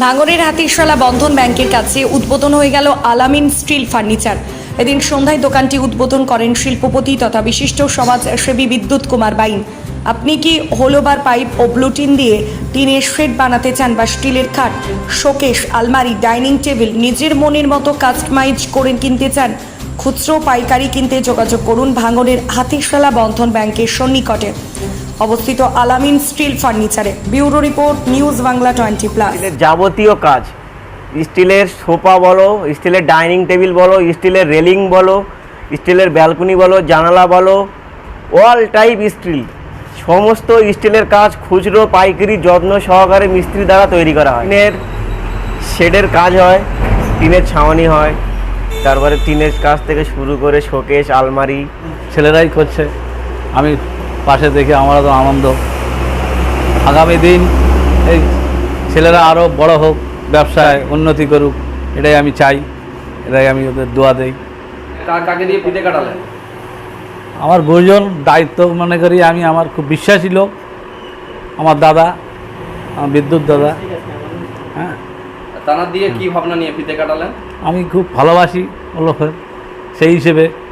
ভাঙরের হাতিরশালা বন্ধন ব্যাংকের কাছে উদ্বোধন হয়ে গেল আলামিন স্টিল ফার্নিচার। এদিন সন্ধ্যায় দোকানটি উদ্বোধন করেন শিল্পপতি তথা বিশিষ্ট সমাজসেবী বিদ্যুৎ কুমার বাইন। আপনি কি হোলোবার পাইপ ও ব্লুটিন দিয়ে টিনের শেড বানাতে চান বা স্টিলের খাট শোকেশ আলমারি, ডাইনিং টেবিল, নিজের মনের মতো কাস্টমাইজ করে কিনতে চান? খুচরো পাইকারি কিনতে যোগাযোগ করুন ভাঙনের হাতিরশালা বন্ধন ব্যাংকের সন্নিকটে। অবস্থিত Alamin steel ফার্নিচারে। Bureau report news Bangla twenty plus. যাবতীয় কাজ। স্টিলের সোফা বলো স্টিলের ডাইনিং টেবিল বলো স্টিলের রেলিং বলো স্টিলের ব্যালকনি বলো জানালা বলো অল টাইপ স্টিল। সমস্ত স্টিলের কাজ খুচরো পাইকারি যত্ন সহকারে মিস্ত্রি দ্বারা তৈরি করা হয়। টিনের শেডের কাজ হয় টিনের ছাউনি হয় তারপরে টিনের কাজ থেকে শুরু করে শোকেশ আলমারি। ছেলেরাই করছে আমি পাশে দেখে আমারও তো আনন্দ। আগামী দিন এই ছেলেরা আরও বড় হোক ব্যবসায় উন্নতি করুক এটাই আমি চাই এটাই আমি ওদের দোয়া দেই। কাকে দিয়ে পিঠে কাটালেন? আমার গুরুজন দায়িত্ব মনে করি আমি আমার খুব বিশ্বাসী লোক আমার দাদা আমার বিদ্যুৎ দাদা। হ্যাঁ। তানার দিয়ে কি ভাবনা নিয়ে ফিতে কাটালেন? আমি খুব ভালোবাসি লোকের সেই হিসেবে।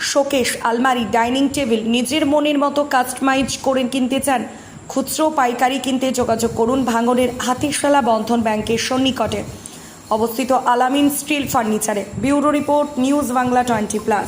শোকেশ, আলমারি, ডাইনিং টেবিল, নিজের মনের মতো কাস্টমাইজ করে কিনতে চান। খুচরো পাইকারি কিনতে যোগাযোগ করুন ভাঙনের হাতিশালা বন্ধন ব্যাংকের সন্নিকটে। অবস্থিত Alamin steel ফার্নিচারে। Bureau report, news Bangla twenty plus.